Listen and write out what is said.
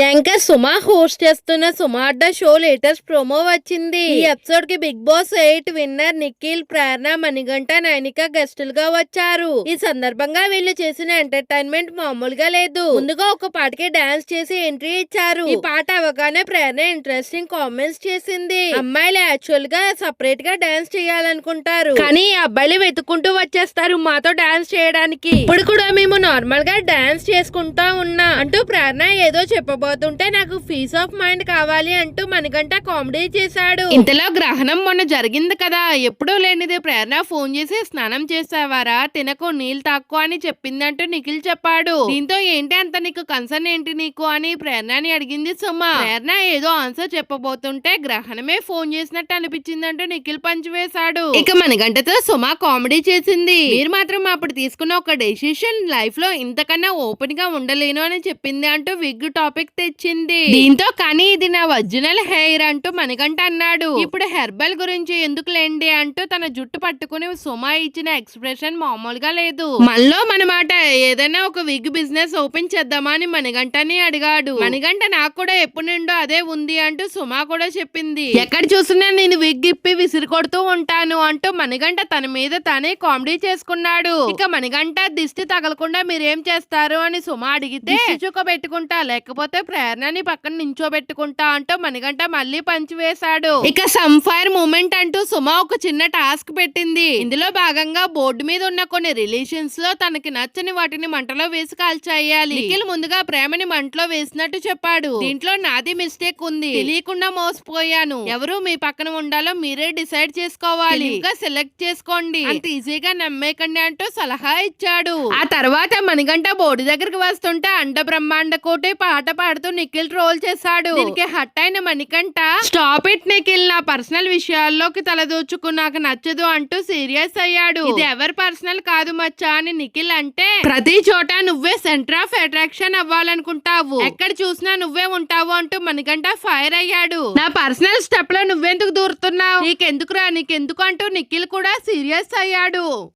Anchor Suma host చేస్తున్న Suma Adda show latest promo వచ్చింది. ఈ ఎపిసోడ్కి Big Boss eight winner Nikhil Prerana Manikanta Nainika గెస్టులుగా వచ్చారు. ఈ సందర్భంగా వీళ్ళు చేసిన ఎంటర్టైన్మెంట్ మామూలుగా లేదు. ముందుగా ఒక పాటకి డాన్స్ చేసి ఎంట్రీ ఇచ్చారు. ఈ పాట అవగానే ప్రేరణ ఇంట్రెస్టింగ్ కామెంట్స్ చేసింది. అమ్మాయిలు యాక్చువల్గా సపరేట్గా డాన్స్ చేయాలనుకుంటారు. కానీ ఈ అబ్బాయిలు వెతుక్కుంటూ వచ్చేస్తారు మాతో డాన్స్ చేయడానికి. ఇప్పుడు కూడా మేము నార్మల్గా డాన్స్ చేసుకుంటా ఉన్నా అంటూ ప్రేరణ ఏదో చెప్పబోతుంటే నాకు పీస్ ఆఫ్ మైండ్ కావాలి అంటూ మనగంట కామెడీ చేశాడు. ఇంతలో గ్రహణం మొన్న జరిగింది కదా ఎప్పుడూ లేనిది ప్రేరణ ఫోన్ చేసి స్నానం చేసావారా? తినకు నీళ్ళు తాక్కు అని చెప్పిందంటూ నిఖిల్ చెప్పాడు. దీంతో ఏంటి అంత నీకు కన్సర్న్ ఏంటి నీకు అని ప్రేరణని అడిగింది సుమ. ప్రేరణ ఏదో ఆన్సర్ చెప్పబోతుంటే గ్రహణమే ఫోన్ చేసినట్టు అనిపించిందంటూ నిఖిల్ పంచివేశాడు ఇక మనగంటతో సుమ కామెడీ చేసింది. మీరు మాత్రం అప్పుడు తీసుకున్న ఒక డెసిషన్ లైఫ్లో ఇంతకన్నా ఓపెన్గా ఉండలేను అని చెప్పింది అంటూ విగ్ టాపిక్ తెచ్చింది. దీంతో కానీ ఇది నా ఒరిజినల్ హెయిర్ అంటూ మనగంట అన్నాడు. ఇప్పుడు హెర్బల్ గురించి ఎందుకు లేండి అంటూ తన జుట్టు పట్టుకుని సుమా ఇచ్చిన ఎక్స్ప్రెషన్ మామూలుగా లేదు. మనలో మనమాట ఏదైనా ఒక విగ్ బిజినెస్ ఓపెన్ చేద్దామా అని మణిగంటని అడిగాడు. మణిగంట నాకు కూడా ఎప్పుడు నుండో అదే ఉంది అంటూ సుమా కూడా చెప్పింది. ఎక్కడ చూసినా నేను విగ్ ఇప్పి విసిరి కొడుతూ ఉంటాను అంటూ మణిగంట తన మీద తానే కామెడీ చేసుకున్నాడు. ఇక మణిగంట దిష్టి తగలకుండా మీరేం చేస్తారు అని సుమా అడిగితే చుక్క పెట్టుకుంటా లేకపోతే ప్రేరణని పక్కన నించోబెట్టుకుంటా అంటూ మణిగంట మళ్ళీ పంచి వేశాడు. ఇక సంఫైర్ మూమెంట్ అంటూ సుమ ఒక చిన్న టాస్క్ పెట్టింది. ఇందులో భాగంగా బోర్డు మీద ఉన్న కొన్ని రిలేషన్స్లో తనకి నచ్చని వాటిని మంటలో వేసి కాల్చేయాలి. నిఖిల్ ముందుగా ప్రేమని మంటలో వేసినట్టు చెప్పాడు. దీంట్లో నాది మిస్టేక్ ఉంది. తెలియకుండా మోసపోయాను. ఎవరు మీ పక్కన ఉండాలో మీరే డిసైడ్ చేసుకోవాలి. ఇంకా సెలెక్ట్ చేసుకోండి. అంత ఈజీగా నమ్మేకండి అంటూ సలహా ఇచ్చాడు. ఆ తర్వాత మణిగంట బోర్డు దగ్గరికి వస్తుంటే అండ బ్రహ్మాండ కోటి పాట పాడుతూ నిఖిల్ ట్రోల్ చేశాడు. దీనికి హట్ అయిన మణికంట స్టాప్ ఇట్ నిఖిల్ నా పర్సనల్ విషయాల్లోకి తలదూచుకు నాకు నచ్చదు అంటూ సీరియస్ అయ్యాడు. ఇది ఎవరి పర్సనల్ కాదు మచ్చా అని నిఖిల్ అంటే ప్రతి చోట నువ్వే సెంటర్ ఆఫ్ అట్రాక్షన్ అవ్వాలనుకుంటావు. ఎక్కడ చూసినా నువ్వే ఉంటావు అంటూ మణికంట ఫైర్ అయ్యాడు. నా పర్సనల్ స్టెప్లో నువ్వెందుకు దూరుతున్నావు? నీకెందుకురా నీకెందుకు? అంటూ నిఖిల్ కూడా సీరియస్ అయ్యాడు.